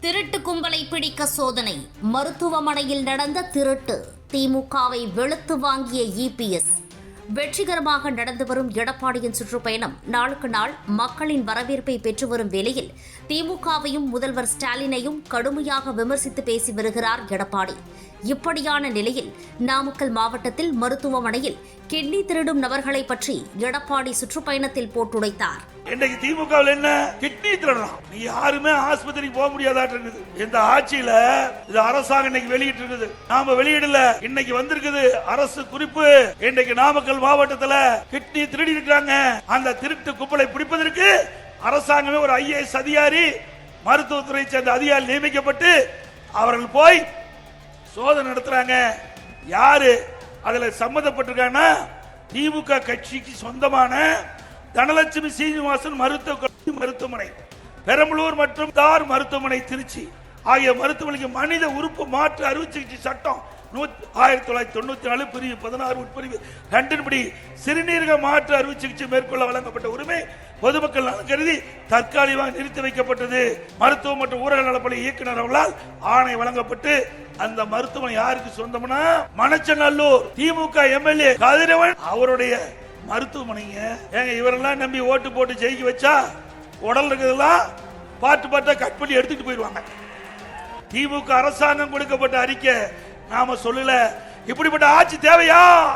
திருட்டு கும்பலை பிடிக்க சோதனை. மருத்துவமனையில் நடந்த திருட்டு. திமுகவை வெளுத்து வாங்கிய இபிஎஸ் வெற்றிகரமாக நடந்து வரும் எடப்பாடியின் சுற்றுப்பயணம். நாளுக்கு நாள் மக்களின் வரவேற்பை பெற்று வரும் வேளையில் திமுகவையும் முதல்வர் ஸ்டாலினையும் கடுமையாக விமர்சித்து பேசி வருகிறார் எடப்பாடி. இப்படியான நிலையில் நாமக்கல் மாவட்டத்தில் மருத்துவமனையில் கிட்னி திருடும் நபர்களை பற்றி எடப்பாடி சுற்றுப்பயணத்தில் போட்டுடைத்தார் இன்னைக்கு திமுக என்ன? கிட்னி திருடலாம். நீ யாருமே ஆஸ்பத்திரிக்கு போக முடியாதாட்டு இருக்குது. இந்த ஆட்சியில இது அரசாங்கம் இன்னைக்கு வெளியிட்டு இருக்குது நாம வெளியிடல. இன்னைக்கு வந்திருக்குது அரசு குறிப்பு. இன்னைக்கு நாமக்கல் மாவட்டத்தில் கிட்னி திருடி இருக்கிறாங்க. அந்த திருட்டு கும்பலை பிடிப்பதற்கு அரசாங்கமே ஒரு ஐஏஎஸ் அதிகாரி மருத்துவத்துறை சேர்ந்த அதிகாரி நியமிக்கப்பட்டு அவர்கள் போய் சோதனை நடத்துறாங்க. யாரு? அதுல சம்மந்தப்பட்டிருக்காங்கன்னா திமுக கட்சிக்கு சொந்தமான தனலட்சுமி சீனிவாசன் மருத்துவ மருத்துவமனை பெரம்பலூர் மற்றும் தார் மருத்துவமனை திருச்சி ஆகிய மருத்துவமனைக்கு மனித உறுப்பு மாற்று அறுவை சிகிச்சை சட்டம் ஆயிரத்தி தொள்ளாயிரத்தி தொண்ணூத்தி நாலு பிரிவு பதினாறு உட்பிரிவு ரெண்டின்படி சிறுநீரக மாற்று அறுவை சிகிச்சை மேற்கொள்ள வழங்கப்பட்ட உரிமை பொதுமக்கள் நலன் கருதி தற்காலிகமாக நிறுத்தி வைக்கப்பட்டது. மருத்துவம் மற்றும் ஊரக நலப்பணி இயக்குனர் அவர்களால் ஆணை வழங்கப்பட்டு அந்த மருத்துவமனை யாருக்கு சொந்தம்னா மணச்சநல்லூர் திமுக எம்எல்ஏ கதிரவன் அவருடைய மருத்துவமனைங்க. ஏங்க இவரெல்லாம் நம்பி ஓட்டு போட்டு ஜெயிக்க வச்சா உடல் இருக்கிறதெல்லாம் பாட்டு பாட்டா கட் பண்ணி எடுத்துட்டு போயிடுவாங்க. திமுக அரசாங்கம் கொடுக்கப்பட்ட அறிக்கை நாம சொல்லல. இப்படிப்பட்ட ஆட்சி தேவையா?